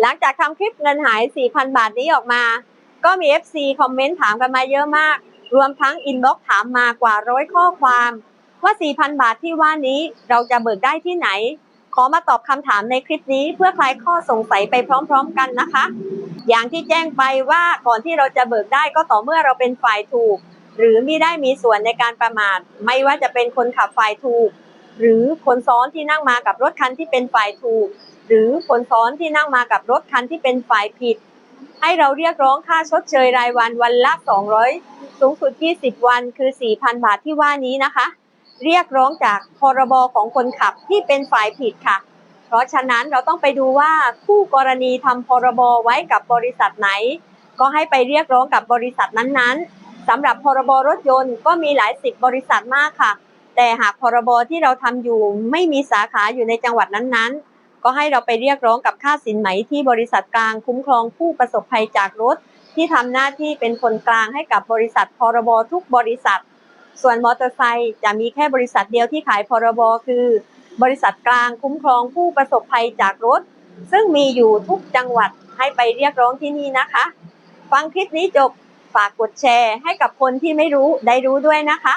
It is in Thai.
หลังจากทำคลิปเงินหาย 4,000 บาทนี้ออกมา ก็มี FC คอมเมนต์ถามกันมาเยอะมาก รวมทั้งอินบ็อกถามมากว่าร้อยข้อความว่า 4,000 บาทที่ว่านี้เราจะเบิกได้ที่ไหน ขอมาตอบคำถามในคลิปนี้เพื่อคลายข้อสงสัยไปพร้อมๆกันนะคะ อย่างที่แจ้งไปว่าก่อนที่เราจะเบิกได้ก็ต่อเมื่อเราเป็นฝ่ายถูก หรือมิได้มีส่วนในการประมาท ไม่ว่าจะเป็นคนขับฝ่ายถูก หรือคนซ้อนที่นั่งมากับรถคันที่เป็นฝ่ายถูก หรือคนซ้อนที่นั่งมากับรถคันที่เป็นฝ่ายผิด ให้เราเรียกร้องค่าชดเชยรายวันวันละ 200 สูงสุด 20 วันคือ 4,000 บาทที่ว่านี้นะคะ เรียกร้องจากพรบของคนขับที่เป็นฝ่ายผิดค่ะ เพราะฉะนั้นเราต้องไปดูว่าคู่กรณีทำพรบไว้กับบริษัทไหน ก็ให้ไปเรียกร้องกับบริษัทนั้นๆสำหรับพรบรถยนต์ก็มีหลายสิบบริษัทมากค่ะ แต่หากพรบที่เราทำอยู่ไม่มีสาขาอยู่ในจังหวัดนั้นๆ ก็ให้เราไปเรียกร้องกับค่าสินไหมที่บริษัทกลางคุ้มครองผู้ประสบภัยจากรถ ที่ทำหน้าที่เป็นคนกลางให้กับบริษัทพรบทุกบริษัท ส่วนมอเตอร์ไซค์จะมีแค่บริษัทเดียวที่ขายพรบคือ บริษัทกลางคุ้มครองผู้ประสบภัยจากรถ ซึ่งมีอยู่ทุกจังหวัดให้ไปเรียกร้องที่นี่นะคะ ฟังคลิปนี้จบฝากกดแชร์ให้กับคนที่ไม่รู้ได้รู้ด้วยนะคะ